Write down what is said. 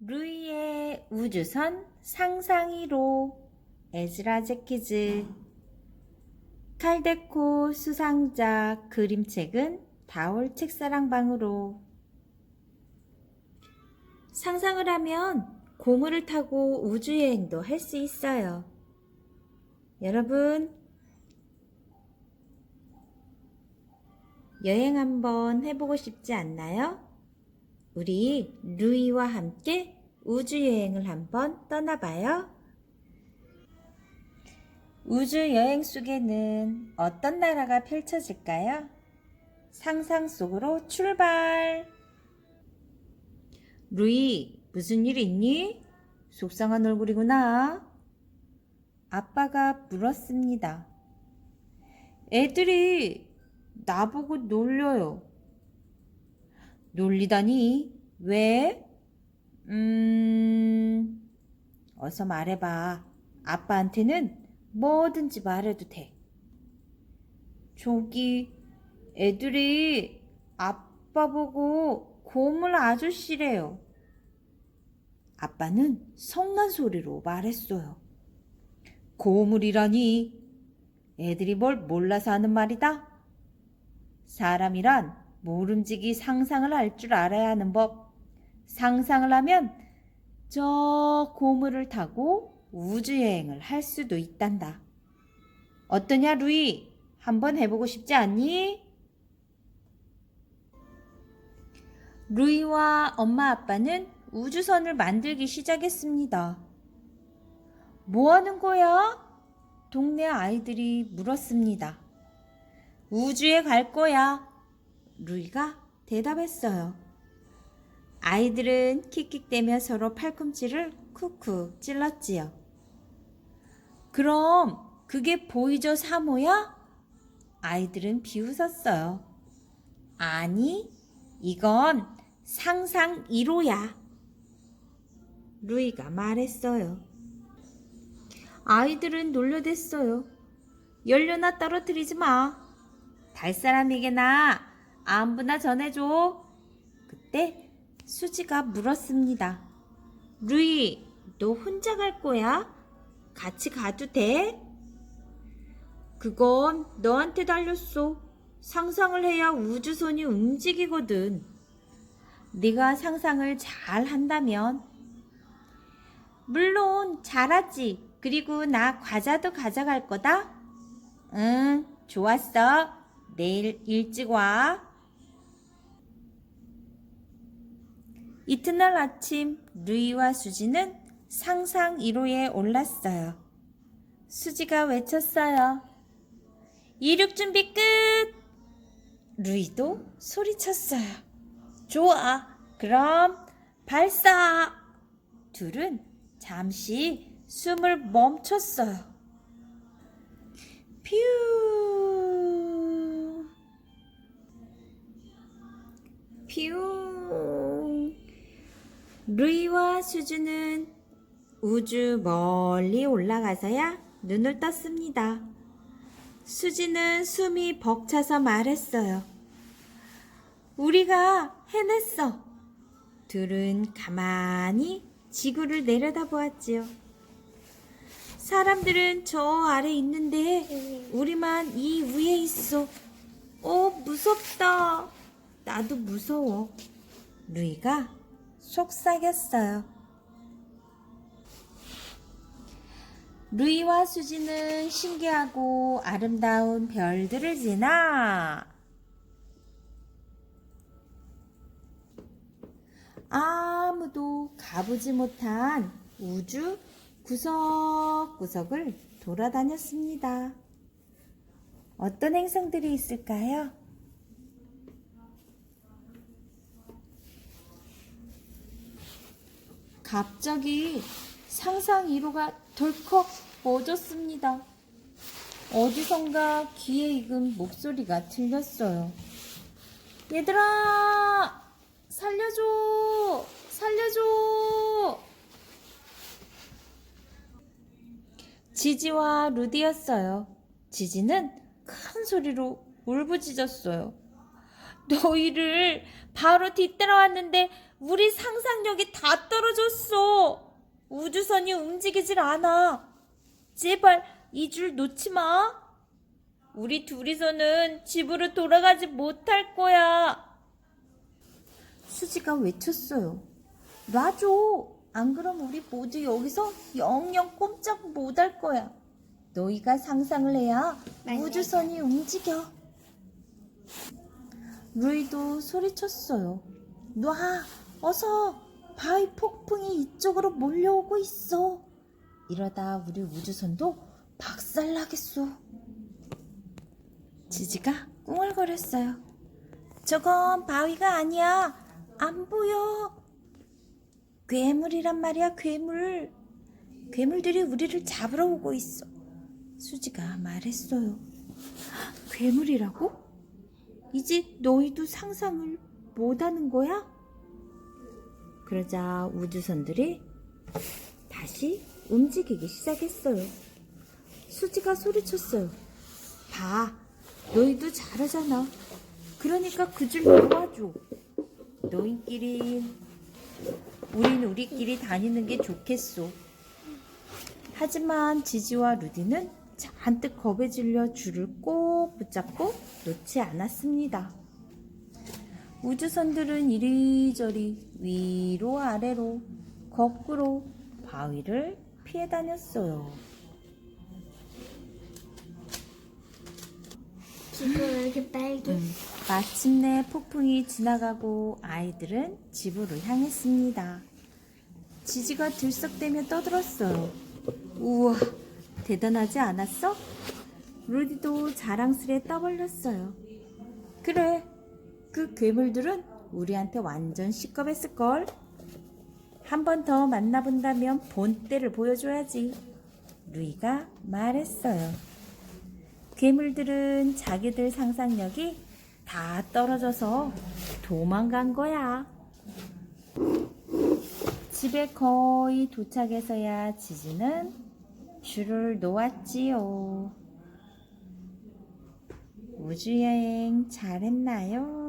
루이의 우주선 상상이로 에즈라 제키즈 칼데코 수상자 그림책은 다올 책사랑방으로 상상을 하면 고무를 타고 우주여행도 할 수 있어요. 여러분, 여행 한번 해보고 싶지 않나요? 우리 루이와 함께 우주여행을 한번 떠나봐요. 우주여행 속에는 어떤 나라가 펼쳐질까요? 상상 속으로 출발! 루이, 무슨 일 있니? 속상한 얼굴이구나. 아빠가 물었습니다. 애들이 나보고 놀려요. 놀리다니? 왜? 음, 어서 말해봐. 아빠한테는 뭐든지 말해도 돼. 저기, 애들이 아빠 보고 고물 아저씨래요. 아빠는 성난 소리로 말했어요. 고물이라니. 애들이 뭘 몰라서 하는 말이다? 사람이란 모름지기 상상을 할 줄 알아야 하는 법. 상상을 하면 저 고물을 타고 우주여행을 할 수도 있단다. 어떠냐, 루이? 한번 해보고 싶지 않니? 루이와 엄마 아빠는 우주선을 만들기 시작했습니다. 뭐 하는 거야? 동네 아이들이 물었습니다. 우주에 갈 거야. 루이가 대답했어요. 아이들은 킥킥대며 서로 팔꿈치를 쿡쿡 찔렀지요. 그럼 그게 보이죠, 사모야? 아이들은 비웃었어요. 아니, 이건 상상 1호야. 루이가 말했어요. 아이들은 놀려댔어요. 연료나 떨어뜨리지 마. 달 사람에게나 안부나 전해줘. 그때 수지가 물었습니다. 루이, 너 혼자 갈 거야? 같이 가도 돼? 그건 너한테 달렸어. 상상을 해야 우주선이 움직이거든. 네가 상상을 잘 한다면 물론 잘하지. 그리고 나 과자도 가져갈 거다. 응, 좋았어. 내일 일찍 와. 이튿날 아침 루이와 수지는 상상 1호에 올랐어요. 수지가 외쳤어요. 이륙 준비 끝! 루이도 소리쳤어요. 좋아, 그럼 발사! 둘은 잠시 숨을 멈췄어요. 퓨! 퓨! 루이와 수주는 우주 멀리 올라가서야 눈을 떴습니다. 수지는 숨이 벅차서 말했어요. 우리가 해냈어. 둘은 가만히 지구를 내려다보았지요. 사람들은 저 아래 있는데 우리만 이 위에 있어. 어, 무섭다. 나도 무서워. 루이가 속삭였어요. 루이와 수지는 신기하고 아름다운 별들을 지나 아무도 가보지 못한 우주 구석구석을 돌아다녔습니다. 어떤 행성들이 있을까요? 갑자기 상상 1호가 덜컥 멎었습니다. 어디선가 귀에 익은 목소리가 들렸어요. 얘들아! 살려줘! 살려줘! 지지와 루디였어요. 지지는 큰 소리로 울부짖었어요. 너희를 바로 뒤따라왔는데 우리 상상력이 다 떨어졌어. 우주선이 움직이질 않아. 제발 이 줄 놓지 마. 우리 둘이서는 집으로 돌아가지 못할 거야. 수지가 외쳤어요. 놔줘. 안 그럼 우리 모두 여기서 영영 꼼짝 못할 거야. 너희가 상상을 해야 맞아요. 우주선이 움직여. 루이도 소리쳤어요. 놔, 어서 바위 폭풍이 이쪽으로 몰려오고 있어. 이러다 우리 우주선도 박살나겠소. 지지가 꿍얼거렸어요. 저건 바위가 아니야. 안 보여. 괴물이란 말이야, 괴물. 괴물들이 우리를 잡으러 오고 있어. 수지가 말했어요. 괴물이라고? 이제 너희도 상상을 못하는 거야? 그러자 우주선들이 다시 움직이기 시작했어요. 수지가 소리쳤어요. 봐, 너희도 잘하잖아. 그러니까 그줄 놓아줘. 너희끼리, 우린 우리끼리 다니는 게 좋겠소. 하지만 지지와 루디는 잔뜩 겁에 질려 줄을 꼭 붙잡고 놓지 않았습니다. 우주선들은 이리저리 위로 아래로 거꾸로 바위를 피해 다녔어요. 지금 왜 이렇게 빨개? 음, 마침내 폭풍이 지나가고 아이들은 집으로 향했습니다. 지지가 들썩대며 떠들었어요. 우와, 대단하지 않았어? 루디도 자랑스레 떠벌렸어요. 그래, 그 괴물들은 우리한테 완전 시겁했을걸. 한 번 더 만나본다면 본때를 보여줘야지. 루이가 말했어요. 괴물들은 자기들 상상력이 다 떨어져서 도망간 거야. 집에 거의 도착해서야 지지는 줄을 놓았지요. 우주여행 잘했나요?